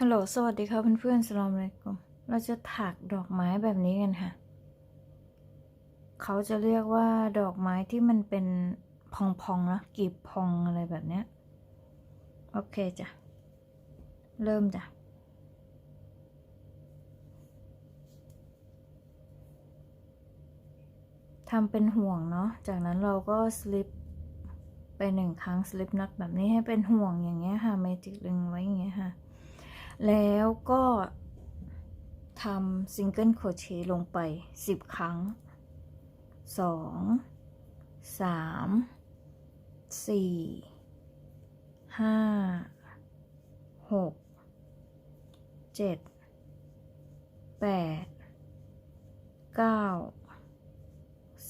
ฮัลโหล สวัสดีครับเพื่อนๆสลามเลยกุมเราจะถักดอกไม้แบบนี้กันค่ะ เขาจะเรียกว่าดอกไม้ที่มันเป็นพองๆนะกีบพองอะไรแบบเนี้ย โอเคจ้ะ เริ่มจ้ะ ทำเป็นห่วงเนาะ จากนั้นเราก็สลิปไปหนึ่งครั้งสลิปนัดแบบนี้ให้เป็นห่วงอย่างเงี้ยค่ะเมจิกดึงไว้อย่างเงี้ยค่ะ แล้วก็ทำซิงเกิลโคเชลงไปสิบครั้งสองสามสี่ห้าหกเจ็ดแปดเก้า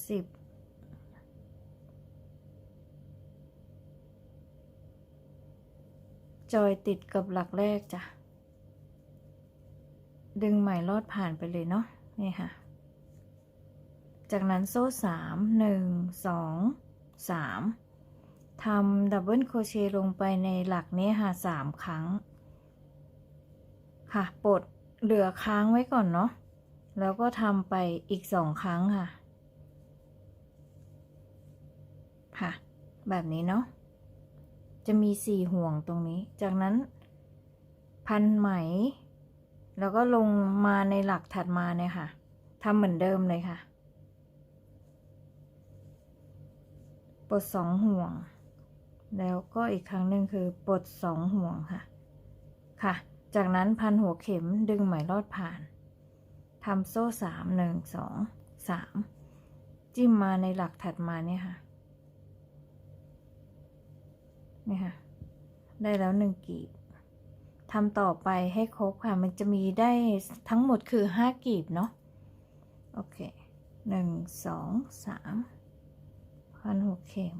สิบจอยติดกับหลักแรกจ้ะ ดึงใหมลอดผ่านไปเลยเนาะนี่ค่ะ จากนั้นโซ่สามหนึ่งสองสามทำดับเบิลโคเชต์ลงไปในหลักนี้ค่ะสามครั้ง ค่ะปลดเหลือค้างไว้ก่อนเนาะแล้วก็ทำไปอีกสองครั้งค่ะ ค่ะ แบบนี้เนาะ จะมีสี่ห่วงตรงนี้ จากนั้น พันไหม แล้วก็ลงมาในหลักถัดมาเนี่ยค่ะทำเหมือนเดิมเลยค่ะปลดสองห่วง แล้วก็อีกครั้งหนึ่งคือปลดสองห่วงค่ะ ค่ะ จากนั้นพันหัวเข็มดึงไหมลอดผ่านทำโซ่สามหนึ่งสองสามจิ้มมาในหลักถัดมาเนี่ยค่ะนี่ค่ะ ได้แล้วหนึ่งกีบ ทำต่อไปให้ครบค่ะ มันจะมีได้ทั้งหมดคือห้ากีบเนาะ โอเคหนึ่งสองสามพันหกเข็ม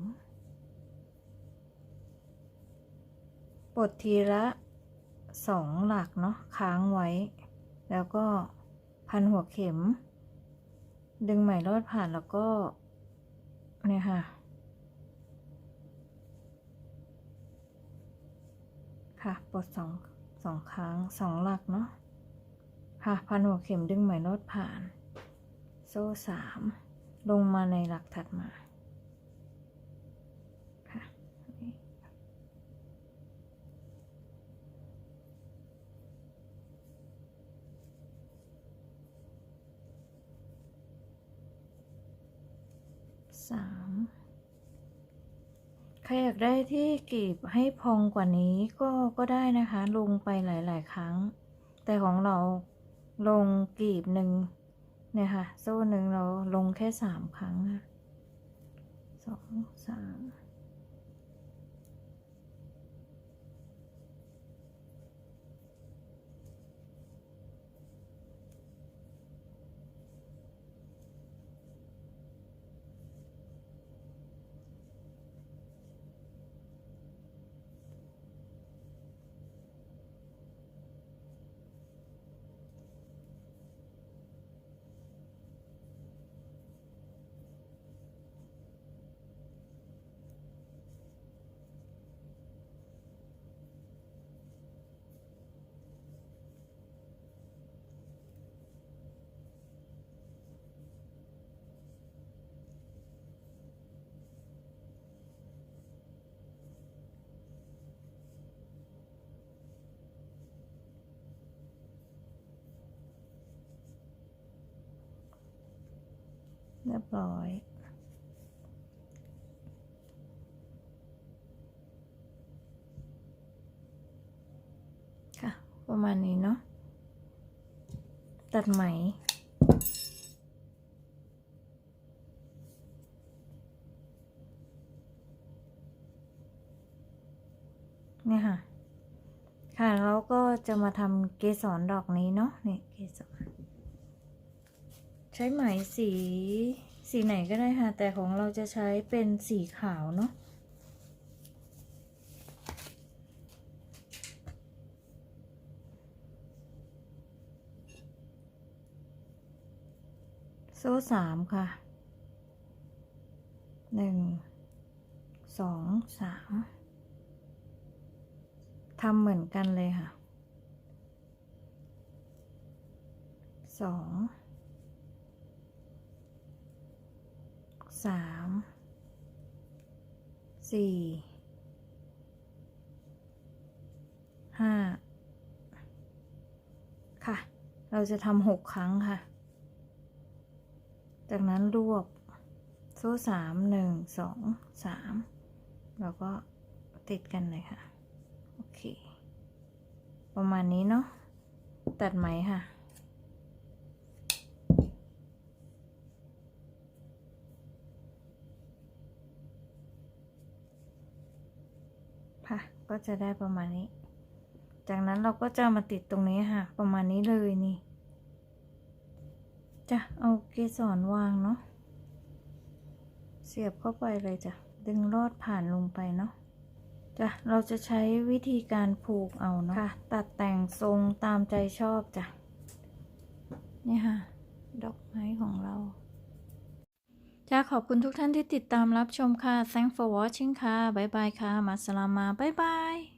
ปลดทีละสองหลักเนาะ ค้างไว้ แล้วก็พันหัวเข็ม ดึงไหมลอดผ่านแล้วก็ เนี่ยค่ะ ค่ะปลดสอง องครั้งสองหลักเนาะค่ะพันหัวเข็มดึงไหมลอดผ่าน โซ่สามลงมาในหลักถัดมาค่ะสาม ใครอยากได้ที่กรีบให้พองกว่านี้ก็ก็ได้นะคะ ลงไปหลาย ๆ ครั้ง แต่ของเราลงกรีบหนึ่งเนี่ยค่ะ โซ่หนึ่งเราลงแค่สามครั้งนะสองสาม เรียบร้อย ค่ะ ประมาณนี้เนาะ ตัดไหมเนี่ยค่ะ ค่ะ แล้วก็จะมาทำเกสรดอกนี้เนาะ เนี่ยเกสร ใช้ไหมสีสีไหนก็ได้ค่ะ แต่ของเราจะใช้เป็นสีขาวเนาะโซ่สามค่ะหนึ่งสองสามทำเหมือนกันเลยค่ะสอง สามสี่ห้าค่ะ เราจะทำหกครั้งค่ะ จากนั้นรวบโซ่สามหนึ่งสองสามแล้วก็ติดกันเลยค่ะ โอเค ประมาณนี้เนาะตัดไหมค่ะ ค่ะก็จะได้ประมาณนี้ จากนั้นเราก็จะมาติดตรงนี้ค่ะ ประมาณนี้เลยนี่จะเอาเกสรวางเนาะเสียบเข้าไปเลยจ้ะดึงลอดผ่านลงไปเนาะจ้ะเราจะใช้วิธีการผูกเอาเนาะค่ะ ตัดแต่งทรงตามใจชอบจ้ะนี่ค่ะ ดอกไม้ของเรา จะขอบคุณทุกท่านที่ติดตามรับชมค่ะ thanks for watching ค่ะ บ๊ายบายค่ะ มาสลามา บ๊ายบาย